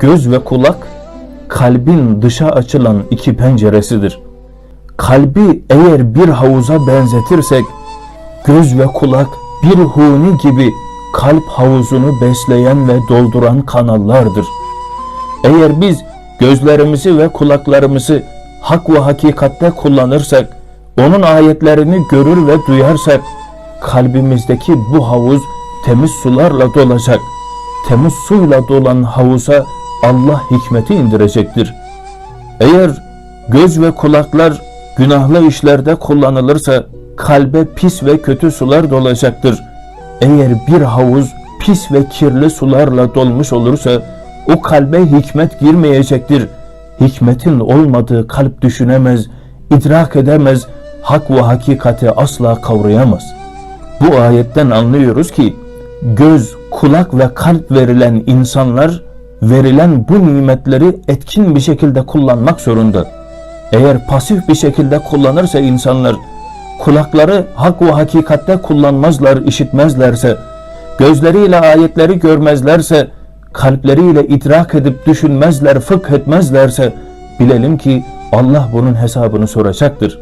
Göz ve kulak kalbin dışa açılan iki penceresidir. Kalbi eğer bir havuza benzetirsek göz ve kulak bir huni gibi kalp havuzunu besleyen ve dolduran kanallardır. Eğer biz gözlerimizi ve kulaklarımızı hak ve hakikatte kullanırsak, onun ayetlerini görür ve duyarsak, kalbimizdeki bu havuz temiz sularla dolacak. Temiz suyla dolan havuza Allah hikmeti indirecektir. Eğer göz ve kulaklar günahlı işlerde kullanılırsa kalbe pis ve kötü sular dolacaktır. Eğer bir havuz pis ve kirli sularla dolmuş olursa o kalbe hikmet girmeyecektir. Hikmetin olmadığı kalp düşünemez, idrak edemez, hak ve hakikati asla kavrayamaz. Bu ayetten anlıyoruz ki göz, kulak ve kalp verilen insanlar verilen bu nimetleri etkin bir şekilde kullanmak zorunda. Eğer pasif bir şekilde kullanırsa insanlar, kulakları hak ve hakikatte kullanmazlar, işitmezlerse, gözleriyle ayetleri görmezlerse, kalpleriyle idrak edip düşünmezler, fıkh etmezlerse, bilelim ki Allah bunun hesabını soracaktır.